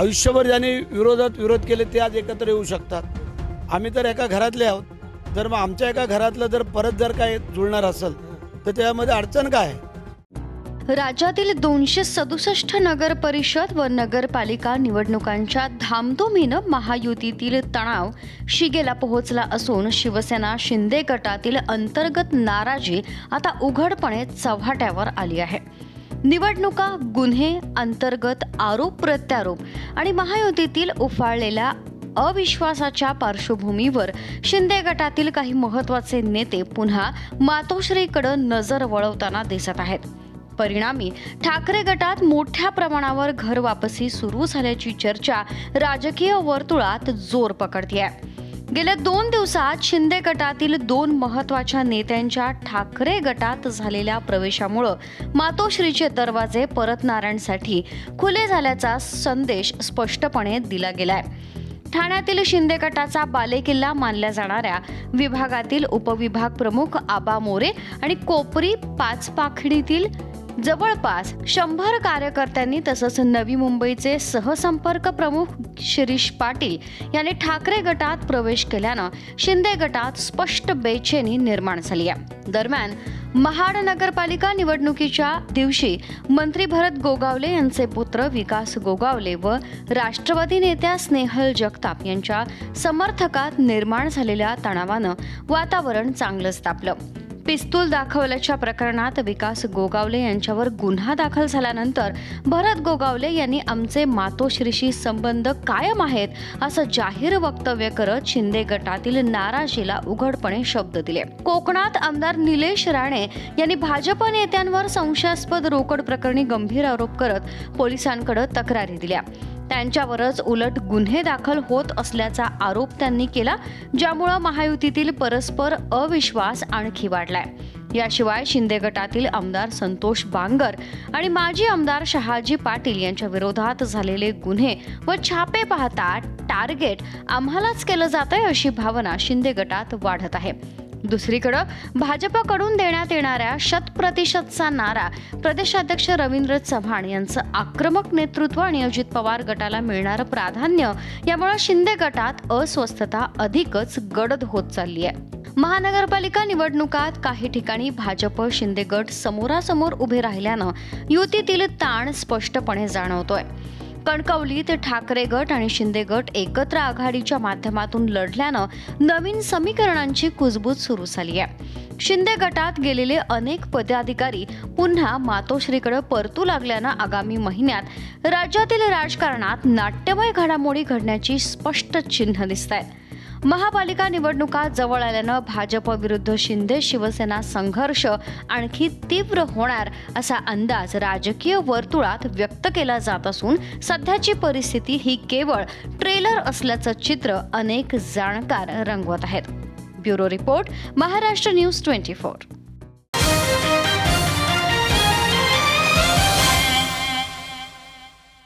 आयुष्यभर ज्यांनी विरोधात विरोध केले ते आज एकत्र येऊ शकतात. आम्ही तर एका घरातले आहोत. जर मग आमच्या एका घरातलं जर परत जर काय जुळणार असेल तर त्यामध्ये अडचण काय आहे? राज्यातील दोनशे सदुसष्ट नगर परिषद व नगरपालिका निवडणुकांच्या धामधुमीनं महायुतीतील तणाव शिगेला पोहोचला असून शिवसेना शिंदे गटातील अंतर्गत नाराजी आता उघडपणे चव्हाट्यावर आली आहे. निवडणुका गुन्हे अंतर्गत आरोप प्रत्यारोप आणि महायुतीतील उफाळलेल्या अविश्वासाच्या पार्श्वभूमीवर शिंदे गटातील काही महत्त्वाचे नेते पुन्हा मातोश्रीकडे नजर वळवताना दिसत आहेत. परिणामी ठाकरे गटात मोठ्या प्रमाणावर घर वापसी सुरू झाल्याची चर्चा राजकीय वर्तुळात जोर पकडते आहे गेल्या दोन दिवसात शिंदे गटातील दोन महत्त्वाच्या नेत्यांच्या ठाकरे गटात झालेल्या प्रवेशामुळं मातोश्रीचे दरवाजे परतणाऱ्यांसाठी खुले झाल्याचा संदेश स्पष्टपणे दिला गेलाय. ठाण्यातील शिंदे गटाचा बालेकिल्ला मानल्या जाणाऱ्या विभागातील उपविभाग प्रमुख आबा मोरे आणि कोपरी पाचपाखडीतील जवळपास शंभर कार्यकर्त्यांनी तसंच नवी मुंबईचे सहसंपर्क प्रमुख शिरीष पाटील यांनी ठाकरे गटात प्रवेश केल्यानं शिंदे गटात स्पष्ट बेचैनी निर्माण झाली आहे. दरम्यान महाड नगरपालिका निवडणुकीच्या दिवशी मंत्री भरत गोगावले यांचे पुत्र विकास गोगावले व राष्ट्रवादी नेत्या स्नेहल जगताप यांच्या समर्थकात निर्माण झालेल्या तणावानं वातावरण चांगलंच तापलं. पिस्तूल दाखवल्याच्या प्रकरणात विकास गोगावले यांच्यावर गुन्हा दाखल झाल्यानंतर भरत गोगावले यांनी आमचे मातोश्रीशी संबंध कायम आहेत असं जाहीर वक्तव्य करत शिंदे गटातील नाराजीला उघडपणे शब्द दिले. कोकणात आमदार निलेश राणे यांनी भाजप नेत्यांवर संशयास्पद रोकड प्रकरणी गंभीर आरोप करत पोलिसांकडे तक्रारी दिल्या. त्यांच्यावरच उलट गुन्हे दाखल होत असल्याचा आरोप त्यांनी केला ज्यामुळं महायुतीतील परस्पर अविश्वास आणखी वाढलाय. याशिवाय शिंदे गटातील आमदार संतोष बांगर आणि माजी आमदार शहाजी पाटील यांच्या विरोधात झालेले गुन्हे व छापे पाहता टार्गेट आम्हालाच केलं जात आहे अशी भावना शिंदे गटात वाढत आहे. दुसरीकडं भाजपकडून देण्यात येणाऱ्या शतप्रतिशतचा नारा प्रदेशाध्यक्ष रवींद्र चव्हाण यांचं आक्रमक नेतृत्व आणि अजित पवार गटाला मिळणारं प्राधान्य यामुळे शिंदे गटात अस्वस्थता अधिकच गडद होत चालली आहे. महानगरपालिका निवडणुकात काही ठिकाणी भाजप शिंदे गट समोरासमोर उभे राहिल्यानं युतीतील ताण स्पष्टपणे जाणवतोय. कणकवलीत ठाकरे गट आणि शिंदे गट एकत्र आघाडीच्या माध्यमातून लढल्यानं नवीन समीकरणांची कुजबूज सुरू झाली आहे. शिंदे गटात गेलेले अनेक पदाधिकारी पुन्हा मातोश्रीकडे परतू लागल्यानं आगामी महिन्यात राज्यातील राजकारणात नाट्यमय घडामोडी घडण्याची स्पष्ट चिन्ह दिसत आहेत महापालिका निवडणुका जवळ आल्यानं भाजप विरुद्ध शिंदे शिवसेना संघर्ष आणखी तीव्र होणार असा अंदाज राजकीय वर्तुळात व्यक्त केला जात असून सध्याची परिस्थिती ही केवळ ट्रेलर असल्याचं चित्र अनेक जाणकार रंगवत आहेत. Bureau report Maharashtra news twenty four.